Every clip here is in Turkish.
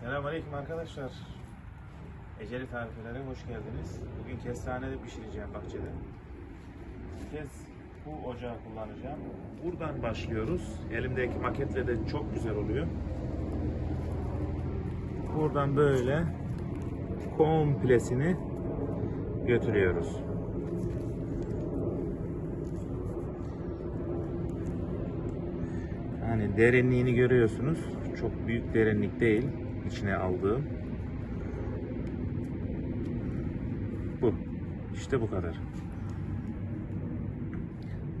Selamünaleyküm arkadaşlar. Eceli tariflere hoş geldiniz. Bugün kestanede pişireceğim bahçede. Bu kez bu ocağı kullanacağım. Buradan başlıyoruz. Elimdeki maketle de çok güzel oluyor. Buradan böyle komplesini götürüyoruz. Yani derinliğini görüyorsunuz. Çok büyük derinlik değil içine aldığım. Bu. İşte bu kadar.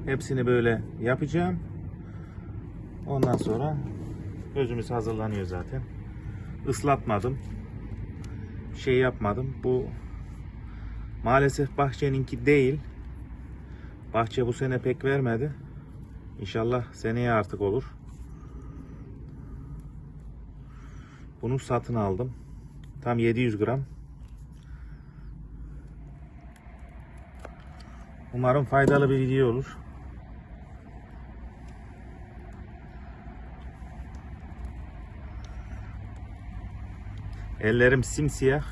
Hepsini böyle yapacağım. Ondan sonra gözümüz hazırlanıyor zaten. Islatmadım. Şey yapmadım. Bu maalesef bahçeninki değil. Bahçe bu sene pek vermedi. İnşallah seneye artık olur. Bunu satın aldım. Tam 700 gram. Umarım faydalı bir video olur. Ellerim simsiyah.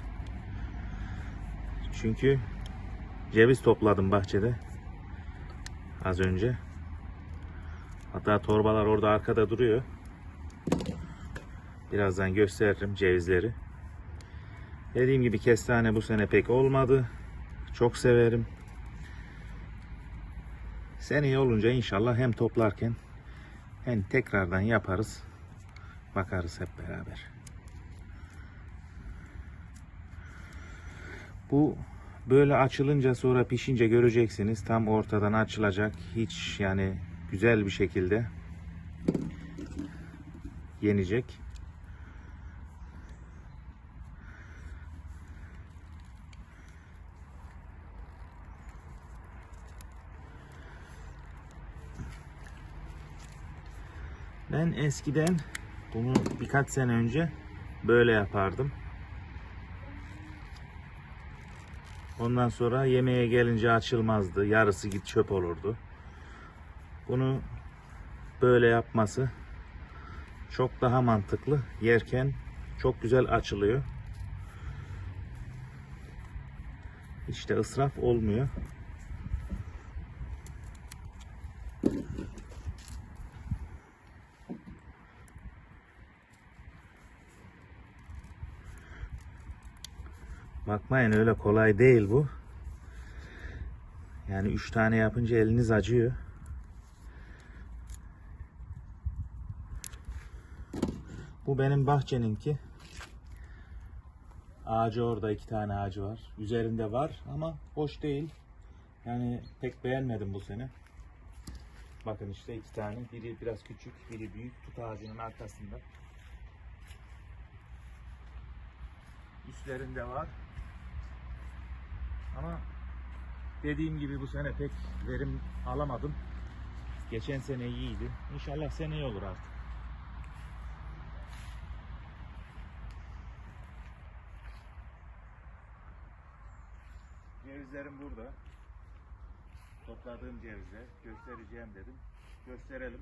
Çünkü ceviz topladım bahçede. Az önce. Hatta torbalar orada arkada duruyor. Birazdan gösteririm cevizleri. Dediğim gibi kestane bu sene pek olmadı. Çok severim. Seneye olunca inşallah hem toplarken hem tekrardan yaparız. Bakarız hep beraber. Bu böyle açılınca sonra pişince göreceksiniz. Tam ortadan açılacak. Hiç yani güzel bir şekilde yenecek. Ben eskiden bunu birkaç sene önce böyle yapardım. Ondan sonra yemeğe gelince açılmazdı. Yarısı git çöp olurdu. Bunu böyle yapması çok daha mantıklı. Yerken çok güzel açılıyor. De ısraf olmuyor. Bakmayın öyle kolay değil bu. Yani üç tane yapınca eliniz acıyor. Bu benim bahçeninki. Ağacı orada iki tane ağacı var. Üzerinde var ama boş değil. Yani pek beğenmedim bu sene. Bakın işte iki tane. Biri biraz küçük, biri büyük. Tut ağacının arkasında. Üstlerinde var. Ama dediğim gibi bu sene pek verim alamadım. Geçen sene iyiydi. İnşallah seneye olur artık. Cevizlerim burada. Topladığım cevizler. Göstereceğim dedim. Gösterelim.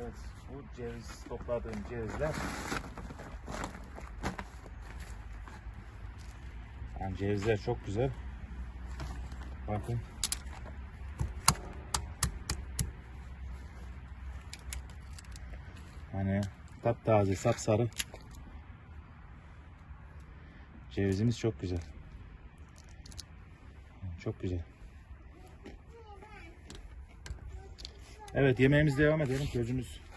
Evet, bu ceviz topladığım cevizler. Yani cevizler çok güzel. Bakın. Hani taptaze, sapsarı. Cevizimiz çok güzel. Çok güzel. Evet yemeğimiz devam edelim. Gözümüz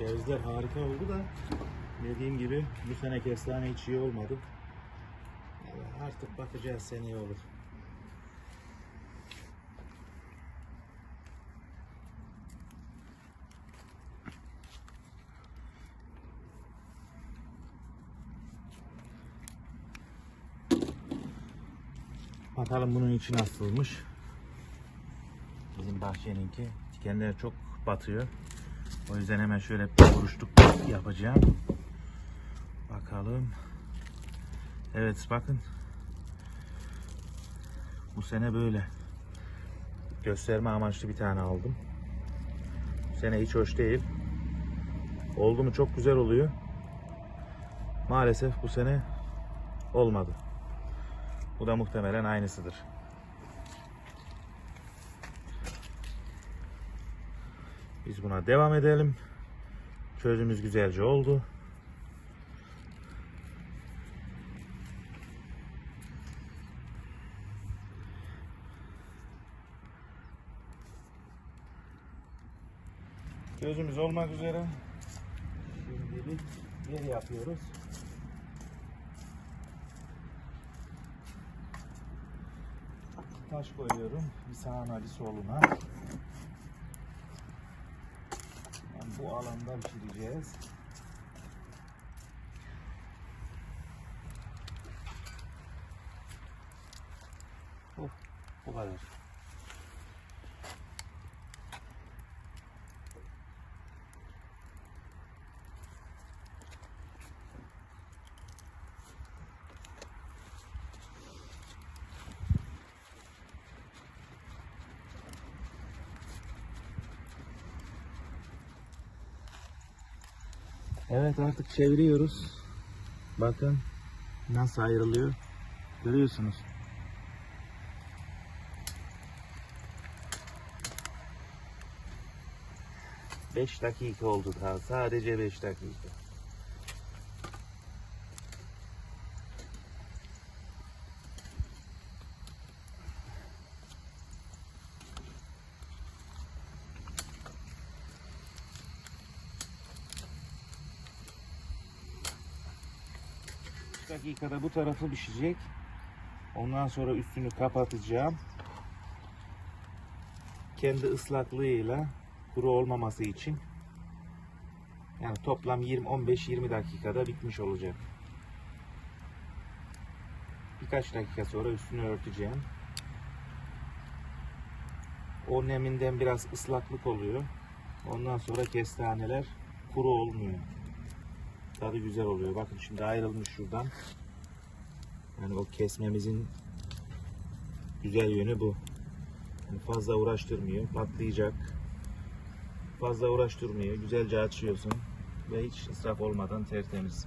Evet harika oldu da dediğim gibi bu sene kestane hiç iyi olmadı. Evet, artık bakacağız seneye olur. Bakalım bunun içi nasılmış. Bizim bahçeninki. Dikenler çok batıyor. O yüzden hemen şöyle bir yapacağım. Bakalım. Evet bakın. Bu sene böyle. Gösterme amaçlı bir tane aldım. Bu sene hiç hoş değil. Oldu mu çok güzel oluyor. Maalesef bu sene olmadı. Bu da muhtemelen aynısıdır. Biz buna devam edelim. Çözümüz güzelce oldu. Gözümüz olmak üzere. Şimdi bir yapıyoruz. Taş koyuyorum. Bir sağına bir soluna. Bu alanda pişireceğiz. Oh, bu kadar. Evet artık çeviriyoruz. Bakın nasıl ayrılıyor. Görüyorsunuz. Beş dakika oldu daha. Sadece beş dakika. Dakikada bu tarafı pişecek. Ondan sonra üstünü kapatacağım. Kendi ıslaklığıyla kuru olmaması için. Yani toplam 20 15-20 dakikada bitmiş olacak. Birkaç dakika sonra üstünü örteceğim. O neminden biraz ıslaklık oluyor. Ondan sonra kestaneler kuru olmuyor. Tadı güzel oluyor. Bakın şimdi ayrılmış şuradan. Yani o kesmemizin güzel yönü bu. Yani fazla uğraştırmıyor. Patlayacak. Fazla uğraştırmıyor. Güzelce açıyorsun. Ve hiç israf olmadan tertemiz.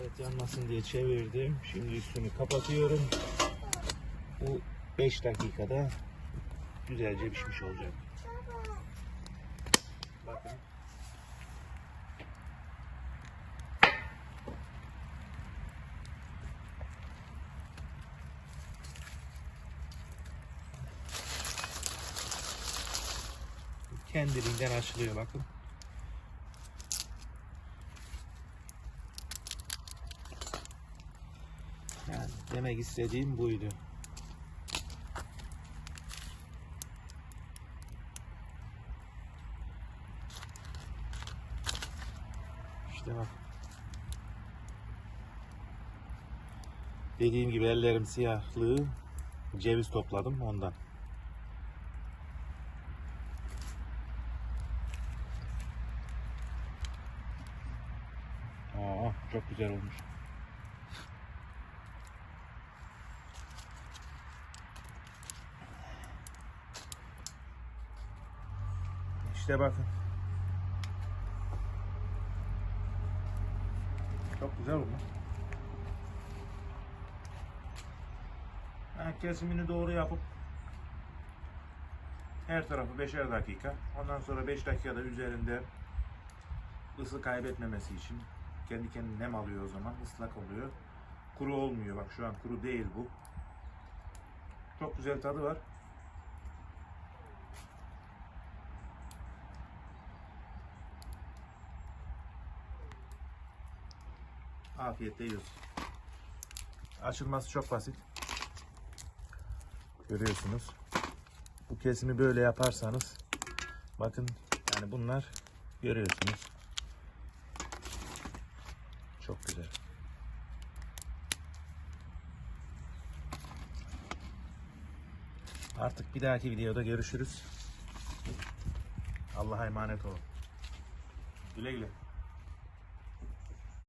Evet yanmasın diye çevirdim. Şimdi üstünü kapatıyorum. Bu 5 dakikada güzelce pişmiş olacak. Bakın. Kendiliğinden açılıyor bakın. Yani demek istediğim buydu. İşte bak. Dediğim gibi ellerim siyahlığı ceviz topladım ondan. Aa, çok güzel olmuş. İşte bakın. Güzel olmuş. Kesimini doğru yapıp her tarafı beşer dakika. Ondan sonra 5 dakikada üzerinde ısı kaybetmemesi için kendi kendine nem alıyor o zaman ıslak oluyor. Kuru olmuyor. Bak şu an kuru değil bu. Çok güzel tadı var. Afiyetle yiyoruz. Açılması çok basit. Görüyorsunuz. Bu kesimi böyle yaparsanız bakın yani bunlar görüyorsunuz. Çok güzel. Artık bir dahaki videoda görüşürüz. Allah'a emanet olun. Güle güle.